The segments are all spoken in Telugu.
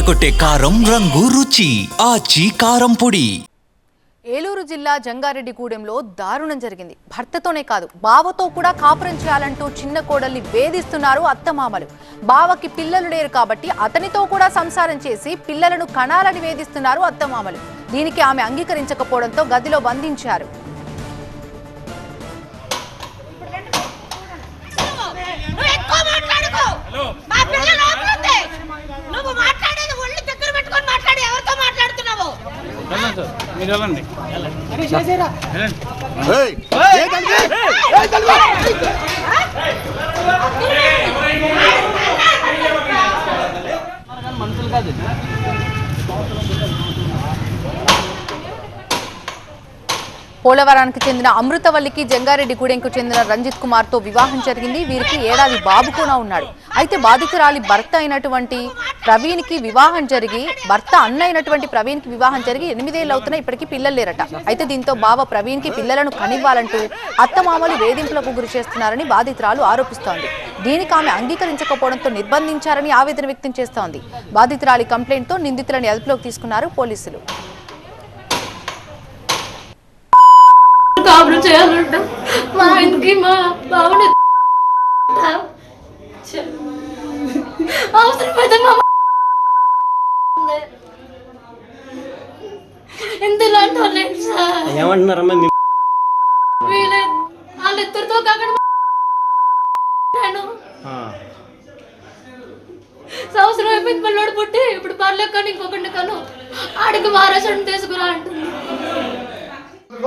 అదరగొట్టే కారం రంగు రుచి ఆచి కారం పొడి. ఏలూరు జిల్లా జంగారెడ్డిగూడెంలో దారుణం జరిగింది. భర్తతోనే కాదు బావతో కూడా కాపురం చేయాలంటూ చిన్న కోడల్ని వేధిస్తున్నారు అత్తమామలు. బావకి పిల్లలు లేరు కాబట్టి అతనితో కూడా సంసారం చేసి పిల్లలను కణాలని వేధిస్తున్నారు అత్తమామలు. దీనికి ఆమె అంగీకరించకపోవడంతో గదిలో బంధించారు. మీరు వెళ్ళండి వెళ్ళండి మనుషులు కాదు పోలవరానికి చెందిన అమృతవల్లికి జంగారెడ్డిగూడెంకు చెందిన రంజిత్ కుమార్తో వివాహం జరిగింది. వీరికి ఏడాది బాబు కూడా ఉన్నాడు. అయితే బాధితురాలి భర్త అయినటువంటి ప్రవీణ్కి వివాహం జరిగి భర్త అన్న అయినటువంటి ప్రవీణ్కి వివాహం జరిగి ఎనిమిదేళ్ళు అవుతున్నా ఇప్పటికీ పిల్లలు లేరట. అయితే దీంతో బావ ప్రవీణ్కి పిల్లలను కనివ్వాలంటూ అత్తమామలు వేధింపులకు గురి చేస్తున్నారని బాధితురాలు ఆరోపిస్తోంది. దీనికి ఆమె అంగీకరించకపోవడంతో నిర్బంధించారని ఆవేదన వ్యక్తం చేస్తోంది. బాధితురాలి కంప్లైంట్తో నిందితులను అదుపులోకి తీసుకున్నారు పోలీసులు. కాపురం చేయాలంట మా ఆయనకి మా బావని అవసరమైతే మా వాళ్ళు సార్ ఏమంటున్నారమ్మా వీళ్ళ వాళ్ళిద్దరితో కాకుండా సంవత్సరం అయిపోయింది పిల్లోడు పుట్టి ఇప్పుడు పర్లేదు కానీ ఇంకొకటి కను. ఆడికి వారసుని తీసుకురా అంటుంది అన్ని దగ్గర విసిరేశారు సార్.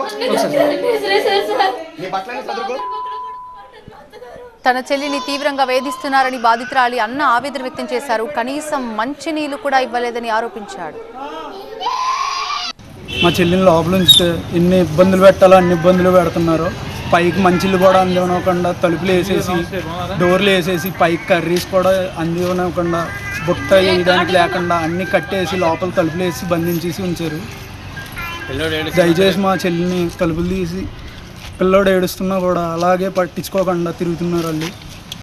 తన చెల్లిని తీవ్రంగా వేధిస్తున్నారని బాధితురాలి అన్న ఆవేదన వ్యక్తం చేశారు. కనీసం మంచినీళ్ళు కూడా ఇవ్వలేదని ఆరోపించాడు. మా చెల్లిని లోపల ఉంచితే ఎన్ని ఇబ్బందులు పెట్టాలో అన్ని ఇబ్బందులు పెడుతున్నారు. పైకి మంచిలు కూడా అందివ్వకుండా తలుపులు వేసేసి డోర్లు వేసేసి పైకి కర్రీస్ కూడా అందివ్వకుండా బుట్ట వేయడానికి లేకుండా అన్ని కట్టేసి లోపల తలుపులు వేసి బంధించేసి ఉంచారు. దయచేసి మా చెల్లిని తలుపులు తీసి పిల్లోడు ఏడుస్తున్నా కూడా అలాగే పట్టించుకోకుండా తిరుగుతున్నారు వాళ్ళు